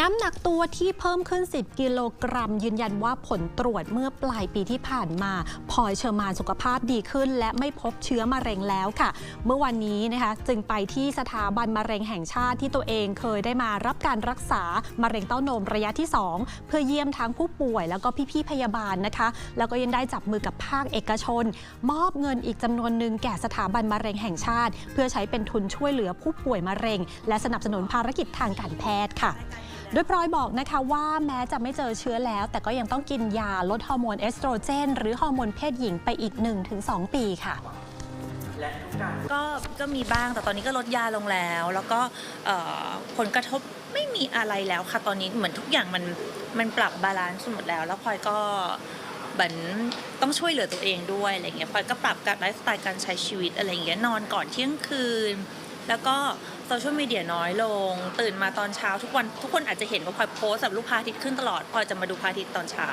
น้ำหนักตัวที่เพิ่มขึ้น 10 กิโลกรัม ยืนยันว่าผลตรวจเมื่อปลายปีที่ผ่านมาพลอยเชอร์มานสุขภาพดีขึ้น และไม่พบเชื้อมะเร็งแล้วค่ะ เมื่อวันนี้นะคะจึงไปที่สถาบันมะเร็งแห่งชาติที่ตัวเองเคยได้มารับการรักษามะเร็งเต้านมระยะที่ 2 เพื่อเยี่ยมทั้งผู้ป่วย แล้วก็พี่ๆพยาบาลนะคะ แล้วก็ยังได้จับมือกับภาคเอกชน มอบเงินอีกจำนวนหนึ่งแก่สถาบันมะเร็งแห่งชาติ เพื่อใช้เป็นทุนช่วยเหลือผู้ป่วยมะเร็ง และสนับสนุนภารกิจทางการแพทย์ค่ะโดยพลอยบอกนะคะว่าแม้จะไม่เจอเชื้อแล้ว แต่ก็ยังต้องกินยาลดฮอร์โมนเอสโตรเจน หรือฮอร์โมนเพศหญิงไปอีก 1-2 ปีค่ะ ก็ก็มีบ้างแต่ตอนนี้ก็ลดยาลงแล้ว แล้วก็เอ่อผลกระทบไม่มีอะไรแล้วค่ะตอนนี้เหมือนทุกอย่างมันมันปรับบาลานซ์หมดแล้ว แล้วพลอยก็เหมือนต้องช่วยเหลือตัวเองด้วยอะไรเงี้ยพลอยก็ปรับการไลฟ์สไตล์การใช้ชีวิตอะไรเงี้ยนอนก่อนเที่ยงคืน แล้วก็โซเชียลมีเดียน้อยลง ตื่นมาตอนเช้าทุกวันทุกคนอาจจะเห็นว่าพลอยโพสแบบลูกพระอาทิตย์ขึ้นตลอดพลอยจะมาดูพระอาทิตย์ตอนเช้า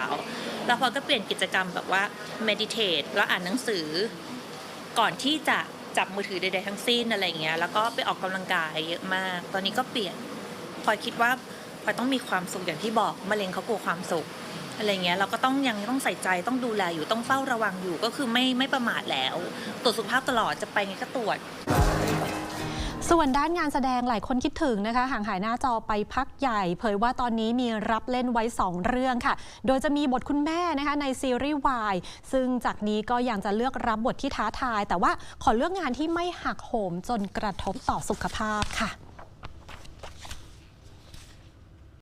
แล้วพลอยก็เปลี่ยนกิจกรรมแบบว่า meditate แล้วอ่านหนังสือ ก่อนที่จะจับมือถือใดๆทั้งสิ้นอะไรเงี้ยแล้วก็ไปออกกำลังกายเยอะมาก ตอนนี้ก็เปลี่ยนพลอยคิดว่าพลอยต้องมีความสุขอย่างที่บอกมะเร็งเขากลัวความสุขอะไรเงี้ยเราก็ต้องยังต้องใส่ใจต้องดูแลอยู่ต้องเฝ้าระวังอยู่ก็คือไม่ไม่ประมาทแล้ว ตรวจสุขภาพตลอดจะไปไงก็ตรวจ ส่วนด้านงานแสดงหลายคนคิดถึงนะคะ ห่างหายหน้าจอไปพักใหญ่ เผยว่าตอนนี้มีรับเล่นไว้ 2 เรื่องค่ะ โดยจะมีบทคุณแม่นะคะในซีรีส์วายซึ่งจากนี้ก็ยังจะเลือกรับบทที่ท้าทาย แต่ว่าขอเลือกงานที่ไม่หักโหมจนกระทบต่อสุขภาพค่ะ